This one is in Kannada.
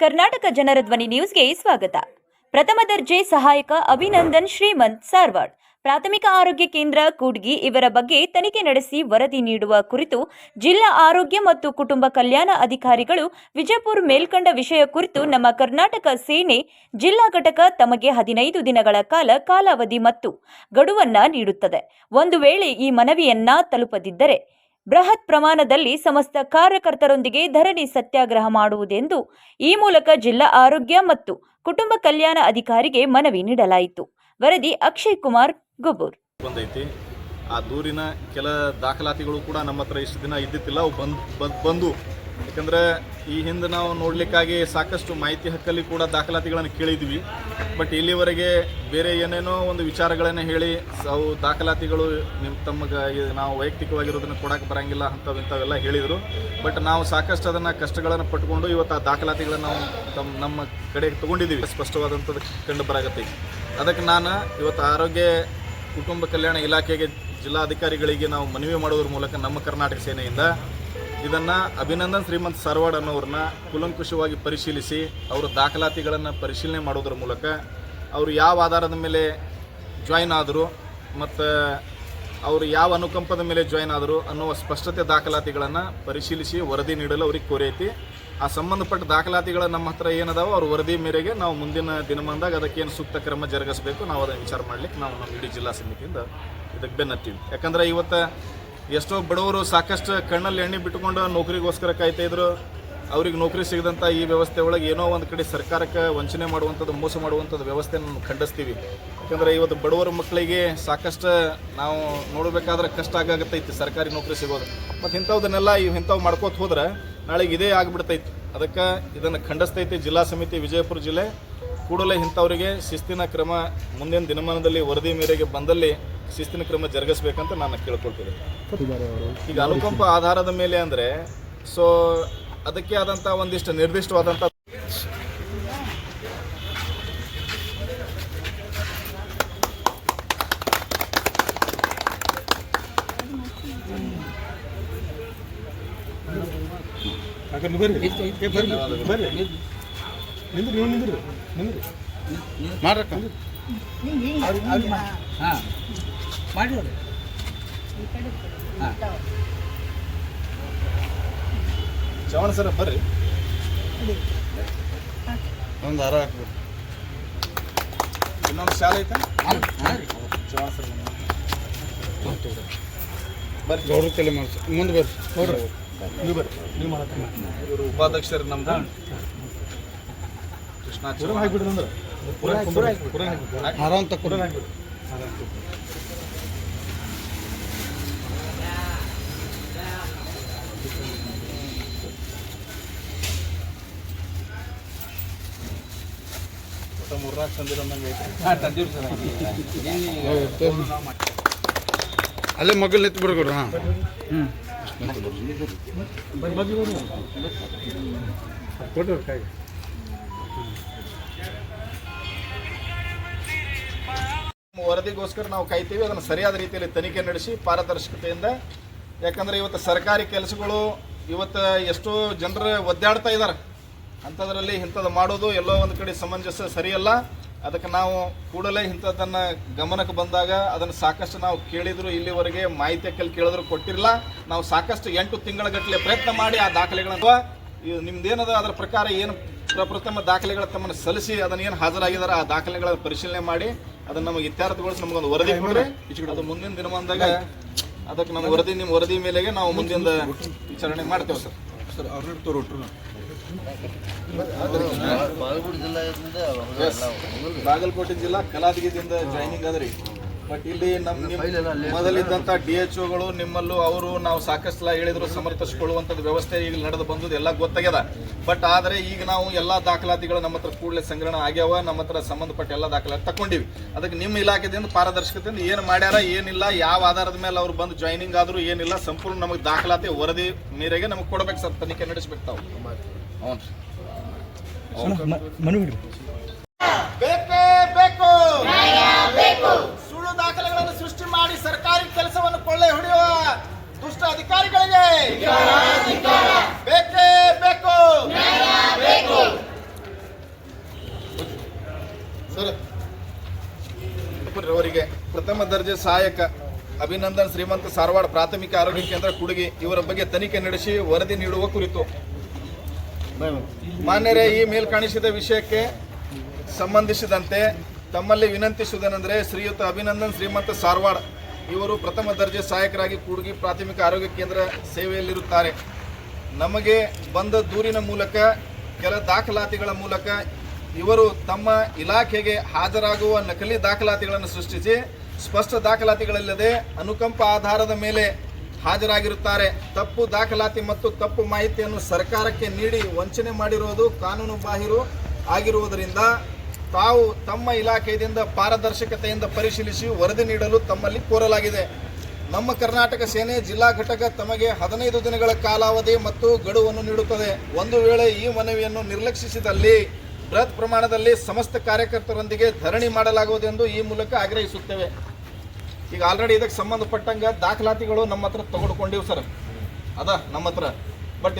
ಕರ್ನಾಟಕ ಜನರ ಧ್ವನಿ ನ್ಯೂಸ್ಗೆ ಸ್ವಾಗತ. ಪ್ರಥಮ ದರ್ಜೆ ಸಹಾಯಕ ಅಭಿನಂದನ್ ಶ್ರೀಮಂತ್ ಸಾರ್ವಾಡ್. ಪ್ರಾಥಮಿಕ ಆರೋಗ್ಯ ಕೇಂದ್ರ ಕೂಡ್ಗಿ ಇವರ ಬಗ್ಗೆ ತನಿಖೆ ನಡೆಸಿ ವರದಿ ನೀಡುವ ಕುರಿತು ಜಿಲ್ಲಾ ಆರೋಗ್ಯ ಮತ್ತು ಕುಟುಂಬ ಕಲ್ಯಾಣ ಅಧಿಕಾರಿಗಳು ವಿಜಯಪುರ ಮೇಲ್ಕಂಡ ವಿಷಯ ಕುರಿತು ನಮ್ಮ ಕರ್ನಾಟಕ ಸೇನೆ ಜಿಲ್ಲಾ ಘಟಕ ತಮಗೆ ಹದಿನೈದು ದಿನಗಳ ಕಾಲ ಕಾಲಾವಧಿ ಮತ್ತು ಗಡುವನ್ನ ನೀಡುತ್ತದೆ. ಒಂದು ವೇಳೆ ಈ ಮನವಿಯನ್ನ ತಲುಪದಿದ್ದರೆ ಬೃಹತ್ ಪ್ರಮಾಣದಲ್ಲಿ ಸಮಸ್ತ ಕಾರ್ಯಕರ್ತರೊಂದಿಗೆ ಧರಣಿ ಸತ್ಯಾಗ್ರಹ ಮಾಡುವುದೆಂದು ಈ ಮೂಲಕ ಜಿಲ್ಲಾ ಆರೋಗ್ಯ ಮತ್ತು ಕುಟುಂಬ ಕಲ್ಯಾಣ ಅಧಿಕಾರಿಗೆ ಮನವಿ ನೀಡಲಾಯಿತು. ವರದಿ ಅಕ್ಷಯ್ ಕುಮಾರ್, ಗುಬೂರ್. ಬಂದೈತಿ. ಆ ದೂರಿನ ಕೆಲ ದಾಖಲಾತಿಗಳು ಕೂಡ ನಮ್ಮ ಹತ್ರ ಇಷ್ಟು ದಿನ ಇದ್ದಿತ್ತಿಲ್ಲ. ಬಂದು ಯಾಕಂದ್ರೆ ಈ ಹಿಂದೆ ನಾವು ನೋಡಲಿಕ್ಕಾಗಿ ಸಾಕಷ್ಟು ಮಾಹಿತಿ ಹಕ್ಕಲ್ಲಿ ಕೂಡ ದಾಖಲಾತಿಗಳನ್ನು ಕೇಳಿದ್ವಿ. ಬಟ್ ಇಲ್ಲಿವರೆಗೆ ಬೇರೆ ಏನೇನೋ ಒಂದು ವಿಚಾರಗಳನ್ನು ಹೇಳಿ ಅವು ದಾಖಲಾತಿಗಳು ನಿಮ್ಮ ತಮಗೆ ನಾವು ವೈಯಕ್ತಿಕವಾಗಿರೋದನ್ನು ಕೊಡೋಕೆ ಬರಂಗಿಲ್ಲ ಅಂಥವಿಂಥವೆಲ್ಲ ಹೇಳಿದರು. ಬಟ್ ನಾವು ಸಾಕಷ್ಟು ಅದನ್ನು ಕಷ್ಟಗಳನ್ನು ಪಟ್ಕೊಂಡು ಇವತ್ತು ಆ ದಾಖಲಾತಿಗಳನ್ನು ನಾವು ತಮ್ಮ ನಮ್ಮ ಕಡೆ ತೊಗೊಂಡಿದ್ದೀವಿ. ಸ್ಪಷ್ಟವಾದಂಥದ್ದು ಕಂಡು ಬರಾಗತ್ತೆ. ಅದಕ್ಕೆ ನಾನು ಇವತ್ತು ಆರೋಗ್ಯ, ಕುಟುಂಬ ಕಲ್ಯಾಣ ಇಲಾಖೆಗೆ ಜಿಲ್ಲಾಧಿಕಾರಿಗಳಿಗೆ ನಾವು ಮನವಿ ಮಾಡೋದ್ರ ಮೂಲಕ ನಮ್ಮ ಕರ್ನಾಟಕ ಸೇನೆಯಿಂದ ಇದನ್ನು ಅಭಿನಂದನ್ ಶ್ರೀಮಂತ್ ಸರ್ವಾಡ್ ಅನ್ನೋರನ್ನ ಕುಲಂಕುಷವಾಗಿ ಪರಿಶೀಲಿಸಿ ಅವರ ದಾಖಲಾತಿಗಳನ್ನು ಪರಿಶೀಲನೆ ಮಾಡೋದ್ರ ಮೂಲಕ ಅವರು ಯಾವ ಆಧಾರದ ಮೇಲೆ ಜಾಯ್ನ್ ಆದರು ಮತ್ತು ಅವರು ಯಾವ ಅನುಕಂಪದ ಮೇಲೆ ಜಾಯ್ನ್ ಆದರು ಅನ್ನುವ ಸ್ಪಷ್ಟತೆ ದಾಖಲಾತಿಗಳನ್ನು ಪರಿಶೀಲಿಸಿ ವರದಿ ನೀಡಲು ಅವ್ರಿಗೆ ಕೋರೈತಿ ಆ ಸಂಬಂಧಪಟ್ಟ ದಾಖಲಾತಿಗಳು ನಮ್ಮ ಹತ್ರ ಏನದಾವೋ ಅವ್ರ ವರದಿ ಮೇರೆಗೆ ನಾವು ಮುಂದಿನ ದಿನಮಾನದಾಗ ಅದಕ್ಕೇನು ಸೂಕ್ತ ಕ್ರಮ ಜರುಗಿಸಬೇಕು, ನಾವು ಅದನ್ನು ವಿಚಾರ ಮಾಡಲಿಕ್ಕೆ ನಾವು ನಮ್ಮ ಇಡೀ ಜಿಲ್ಲಾ ಸಮಿತಿಯಿಂದ ಇದಕ್ಕೆ ಬೆನ್ನತ್ತೀವಿ. ಯಾಕಂದ್ರೆ ಇವತ್ತು ಎಷ್ಟೋ ಬಡವರು ಸಾಕಷ್ಟು ಕಣ್ಣಲ್ಲಿ ಎಣ್ಣೆ ಬಿಟ್ಟುಕೊಂಡು ನೌಕರಿಗೋಸ್ಕರ ಕಾಯ್ತಾ ಇದ್ರು. ಅವ್ರಿಗೆ ನೌಕರಿ ಸಿಗದಂಥ ಈ ವ್ಯವಸ್ಥೆ ಒಳಗೆ ಏನೋ ಒಂದು ಕಡೆ ಸರ್ಕಾರಕ್ಕೆ ವಂಚನೆ ಮಾಡುವಂಥದ್ದು, ಮೋಸ ಮಾಡುವಂಥದ್ದು ವ್ಯವಸ್ಥೆಯನ್ನು ಖಂಡಿಸ್ತೀವಿ. ಯಾಕಂದರೆ ಇವತ್ತು ಬಡವರ ಮಕ್ಕಳಿಗೆ ಸಾಕಷ್ಟು ನಾವು ನೋಡಬೇಕಾದ್ರೆ ಕಷ್ಟ ಆಗಾಗತ್ತೈತಿ ಸರ್ಕಾರಿ ನೌಕರಿ ಸಿಗೋದು. ಮತ್ತು ಇಂಥವ್ದನ್ನೆಲ್ಲ ಇವು ಇಂಥವು ಮಾಡ್ಕೋತ ಹೋದ್ರೆ ನಾಳೆಗೆ ಇದೇ ಆಗಿಬಿಡ್ತೈತಿ. ಅದಕ್ಕೆ ಇದನ್ನು ಖಂಡಿಸ್ತೈತಿ ಜಿಲ್ಲಾ ಸಮಿತಿ ವಿಜಯಪುರ ಜಿಲ್ಲೆ. ಕೂಡಲೇ ಇಂಥವರಿಗೆ ಶಿಸ್ತಿನ ಕ್ರಮ ಮುಂದಿನ ದಿನಮಾನದಲ್ಲಿ ವರದಿ ಮೇರೆಗೆ ಬಂದಲ್ಲಿ ಶಿಸ್ತಿನ ಕ್ರಮ ಜರುಗಿಸ್ಬೇಕಂತ ನಾನು ಕೇಳ್ಕೊಳ್ತೀನಿ. ಈಗ ಅನುಕಂಪ ಆಧಾರದ ಮೇಲೆ ಅಂದರೆ ಸೊ ಅದಕ್ಕೆ ಆದಂಥ ಒಂದಿಷ್ಟು ನಿರ್ದಿಷ್ಟವಾದಂಥ ಬರ್ರಿ. ಬರ್ರಿ. ನಿಂದ್ರಿ ನೀವು ನಿಂದ್ರಿ. ನಿಂದ್ರಿ. ಮಾಡ್ರಕ್ಕ ಹಾಂ ಮಾಡಿ ನೋಡಿ ಚವಣ ಸರ ಬರ್ರಿ ಒಂದು ಹಾರ ಹಾಕ್ಬೇಕು ಇನ್ನೊಂದು ಶಾಲೆ ಐತೆ ಹಾಂ ಹಾಂ ಚವಣ ಸರ್ ಬರ್ರಿ ಗೌಡ್ರ ತಲೆ ಮಾಡಿಸಿ ಮುಂದೆ ಬರ್ರಿ ನೋಡ್ರಿ ನೀವು ಬರ್ರಿ ನೀವು ಮಾಡತ್ತೀವಿ ಇವರು ಉಪಾಧ್ಯಕ್ಷರು ನಮ್ದು ಕೃಷ್ಣ ಚವ್ಹಾಣ್. ಹಾಕ್ಬಿಡ್ರಿ ಅಂದ್ರೆ ಹಾರ ಅಂತ ಕೊಡ ಒಟ್ಟು ಮೂರ್ನಾಲ್ಕು ತಂದಿರೋ ಅಲ್ಲೇ ಮಗಲ್ ನಿಂತು ಬಿಡ್ಕೊಡ್ರಿ ಹಾಂ ಹ್ಞೂ ಕೊಡ್ರಿ ವರದಿಗೋಸ್ಕರ ನಾವು ಕಾಯ್ತೀವಿ. ಅದನ್ನು ಸರಿಯಾದ ರೀತಿಯಲ್ಲಿ ತನಿಖೆ ನಡೆಸಿ ಪಾರದರ್ಶಕತೆಯಿಂದ. ಯಾಕಂದ್ರೆ ಇವತ್ತು ಸರ್ಕಾರಿ ಕೆಲಸಗಳು ಇವತ್ತು ಎಷ್ಟೋ ಜನರು ಒದ್ದಾಡ್ತಾ ಇದ್ದಾರೆ. ಅಂಥದ್ರಲ್ಲಿ ಇಂಥದ್ದು ಮಾಡೋದು ಎಲ್ಲೋ ಒಂದು ಕಡೆ ಸಮಂಜಸ ಸರಿಯಲ್ಲ. ಅದಕ್ಕೆ ನಾವು ಕೂಡಲೇ ಇಂಥದ್ದನ್ನು ಗಮನಕ್ಕೆ ಬಂದಾಗ ಅದನ್ನು ಸಾಕಷ್ಟು ನಾವು ಕೇಳಿದ್ರು ಇಲ್ಲಿವರೆಗೆ ಮಾಹಿತಿ ಹಕ್ಕಲ್ಲಿ ಕೇಳಿದ್ರು ಕೊಟ್ಟಿರಲ್ಲ ನಾವು ಸಾಕಷ್ಟು ಎಂಟು ತಿಂಗಳ ಗಟ್ಟಲೆ ಪ್ರಯತ್ನ ಮಾಡಿ ಆ ದಾಖಲೆಗಳನ್ನು. ನಿಮ್ದೇನದ ಅದರ ಪ್ರಕಾರ ಏನು ಪ್ರಪ್ರಥಮ ದಾಖಲೆಗಳ ತಮ್ಮನ್ನು ಸಲ್ಲಿಸಿ ಅದನ್ನ ಏನು ಹಾಜರಾಗಿದ್ದಾರೆ ಆ ದಾಖಲೆಗಳ ಪರಿಶೀಲನೆ ಮಾಡಿ ಅದನ್ನ ನಮಗೆ ಇತ್ಯರ್ಥಗೊಳಿಸಿ ನಮಗೊಂದು ವರದಿ ಕೊಡ್ರಿ ಅದು ಮುಂದಿನ ದಿನಮಾನದಾಗ ಅದಕ್ಕೆ ನಮ್ಮ ವರದಿ ನಿಮ್ಮ ವರದಿ ಮೇಲೆಗೆ ನಾವು ಮುಂದಿನ ವಿಚಾರಣೆ ಮಾಡ್ತೇವೆ ಸರ್. ಸರ್. ಬಾಗಲಕೋಟೆ ಜಿಲ್ಲಾ ಕಲಾದಗಿದಿಂದ ಜಾಯ್ನಿಂಗ್ ಅದ್ರಿ ಬಟ್ ಇಲ್ಲಿ ನಮ್ಮ ಮೊದಲಿದ್ದಂಥ ಡಿ ಎಚ್ ಒಗಳು ನಿಮ್ಮಲ್ಲೂ ಅವರು ನಾವು ಸಾಕಷ್ಟು ಸಲ ಹೇಳಿದ್ರು ಸಮರ್ಥಿಸಿಕೊಳ್ಳುವಂಥದ್ದು ವ್ಯವಸ್ಥೆ ಈಗ ನಡೆದು ಬಂದದ್ದು ಎಲ್ಲ ಗೊತ್ತಾಗ್ಯದ. ಬಟ್ ಆದರೆ ಈಗ ನಾವು ಎಲ್ಲ ದಾಖಲಾತಿಗಳು ನಮ್ಮ ಹತ್ರ ಕೂಡಲೇ ಸಂಗ್ರಹಣ ಆಗ್ಯಾವ ನಮ್ಮ ಹತ್ರ ಸಂಬಂಧಪಟ್ಟ ಎಲ್ಲ ದಾಖಲಾತಿ ತಗೊಂಡಿವಿ ಅದಕ್ಕೆ ನಿಮ್ಮ ಇಲಾಖೆದಿಂದ ಪಾರದರ್ಶಕತೆಯಿಂದ ಏನು ಮಾಡ್ಯಾರ ಏನಿಲ್ಲ ಯಾವ ಆಧಾರದ ಮೇಲೆ ಅವ್ರು ಬಂದು ಜಾಯ್ನಿಂಗ್ ಆದರೂ ಏನಿಲ್ಲ ಸಂಪೂರ್ಣ ನಮಗೆ ದಾಖಲಾತಿ ವರದಿ ಮೇರೆಗೆ ನಮಗೆ ಕೊಡ್ಬೇಕು ಸರ್ ತನಿಖೆ ನಡೆಸ್ಬೇಕು ತಾವು. ಹ್ಞೂ ಬೇಕೇ ಪ್ರಥಮ ದರ್ಜೆ ಸಹಾಯಕ ಅಭಿನಂದನ್ ಶ್ರೀಮಂತ ಸಾರವಾಡ ಪ್ರಾಥಮಿಕ ಆರೋಗ್ಯ ಕೇಂದ್ರ ಕುಡುಗಿ ಇವರ ಬಗ್ಗೆ ತನಿಖೆ ನಡೆಸಿ ವರದಿ ನೀಡುವ ಕುರಿತು. ಮಾನ್ಯರೇ, ಈ ಮೇಲ್ಕಾಣಿಸಿದ ವಿಷಯಕ್ಕೆ ಸಂಬಂಧಿಸಿದಂತೆ ತಮ್ಮಲ್ಲಿ ವಿನಂತಿಸುವುದೇನೆಂದರೆ ಶ್ರೀಯುತ ಅಭಿನಂದನ್ ಶ್ರೀಮಂತ ಸಾರವಾಡ ಇವರು ಪ್ರಥಮ ದರ್ಜೆ ಸಹಾಯಕರಾಗಿ ಕುಡುಗಿ ಪ್ರಾಥಮಿಕ ಆರೋಗ್ಯ ಕೇಂದ್ರ ಸೇವೆಯಲ್ಲಿರುತ್ತಾರೆ. ನಮಗೆ ಬಂದ ದೂರಿನ ಮೂಲಕ, ಕೆಲ ದಾಖಲಾತಿಗಳ ಮೂಲಕ ಇವರು ತಮ್ಮ ಇಲಾಖೆಗೆ ಹಾಜರಾಗುವ ನಕಲಿ ದಾಖಲಾತಿಗಳನ್ನು ಸೃಷ್ಟಿಸಿ ಸ್ಪಷ್ಟ ದಾಖಲಾತಿಗಳಿಲ್ಲದೆ ಅನುಕಂಪ ಆಧಾರದ ಮೇಲೆ ಹಾಜರಾಗಿರುತ್ತಾರೆ. ತಪ್ಪು ದಾಖಲಾತಿ ಮತ್ತು ತಪ್ಪು ಮಾಹಿತಿಯನ್ನು ಸರ್ಕಾರಕ್ಕೆ ನೀಡಿ ವಂಚನೆ ಮಾಡಿರುವುದು ಕಾನೂನು ಬಾಹಿರು ಆಗಿರುವುದರಿಂದ ತಾವು ತಮ್ಮ ಇಲಾಖೆಯಿಂದ ಪಾರದರ್ಶಕತೆಯಿಂದ ಪರಿಶೀಲಿಸಿ ವರದಿ ನೀಡಲು ತಮ್ಮಲ್ಲಿ ಕೋರಲಾಗಿದೆ. ನಮ್ಮ ಕರ್ನಾಟಕ ಸೇನೆ ಜಿಲ್ಲಾ ಘಟಕ ತಮಗೆ ಹದಿನೈದು ದಿನಗಳ ಕಾಲಾವಧಿ ಮತ್ತು ಗಡುವನ್ನು ನೀಡುತ್ತದೆ. ಒಂದು ವೇಳೆ ಈ ಮನವಿಯನ್ನು ನಿರ್ಲಕ್ಷಿಸಿದಲ್ಲಿ ಬೃಹತ್ ಪ್ರಮಾಣದಲ್ಲಿ ಸಮಸ್ತ ಕಾರ್ಯಕರ್ತರೊಂದಿಗೆ ಧರಣಿ ಮಾಡಲಾಗುವುದೆಂದು ಈ ಮೂಲಕ ಆಗ್ರಹಿಸುತ್ತೇವೆ. ಈಗ ಆಲ್ರೆಡಿ ಇದಕ್ಕೆ ಸಂಬಂಧಪಟ್ಟಂಗೆ ದಾಖಲಾತಿಗಳು ನಮ್ಮ ಹತ್ರ ಸರ್. ಅದ ನಮ್ಮ ಹತ್ರ. ಬಟ್